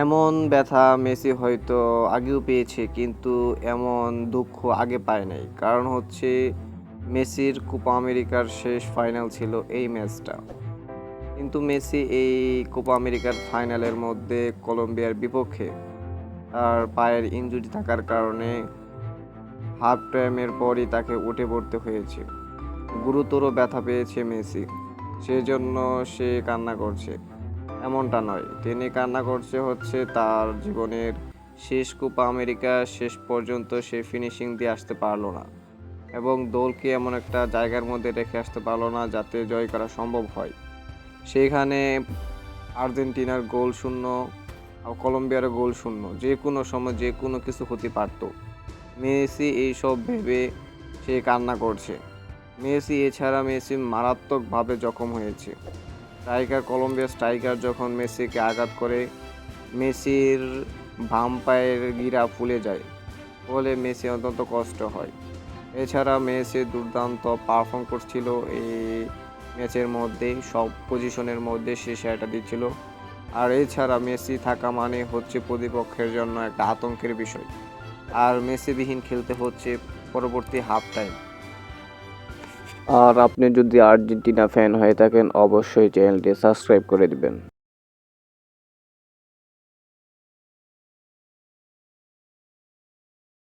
এমন ব্যথা মেসি হয়তো আগেও পেয়েছে, কিন্তু এমন দুঃখ আগে পায় নাই। কারণ হচ্ছে মেসির কোপা আমেরিকার শেষ ফাইনাল ছিল এই ম্যাচটা। কিন্তু মেসি এই কোপা আমেরিকার ফাইনালের মধ্যে কলম্বিয়ার বিপক্ষে তার পায়ের ইনজুরি থাকার কারণে হাফ টাইমের পরই তাকে উঠে পড়তে হয়েছে। গুরুতর ব্যথা পেয়েছে মেসি, সেজন্য সে কান্না করছে। এমনটা নয়। তিনি কান্না করছে হচ্ছে তার জীবনের শেষ কোপা আমেরিকা, শেষ পর্যন্ত সে ফিনিশিং দিয়ে আসতে পারল না এবং দলকে এমন একটা জায়গার মধ্যে রেখে আসতে পারল না যাতে জয় করা সম্ভব হয়। সেখানে আর্জেন্টিনার গোল শূন্য কলম্বিয়ার গোল শূন্য, যে কোনো সময় যে কোনো কিছু হতে পারতো। মেসি এইসব ভেবে সে কান্না করছে। মেসি এছাড়া মেসি মারাত্মকভাবে জখম হয়েছে। স্ট্রাইকার কলম্বিয়া স্ট্রাইকার যখন মেসিকে আঘাত করে, মেসির বাম পায়ের গিরা ফুলে যায়, ফলে মেসি অত্যন্ত কষ্ট হয়। এছাড়া মেসি দুর্দান্ত পারফর্ম করছিল, এই ম্যাচের মধ্যে, সব পজিশনের মধ্যে সে সেটা দিচ্ছিল। আর এছাড়া মেসি থাকা মানে হচ্ছে প্রতিপক্ষের জন্য একটা আতঙ্কের বিষয়। আর মেসিবিহীন খেলতে হচ্ছে পরবর্তী হাফ টাইম আর আপনি যদি আর্জেন্টিনা ফ্যান হয়ে থাকেন অবশ্যই চ্যানেলটি সাবস্ক্রাইব করে দিবেন।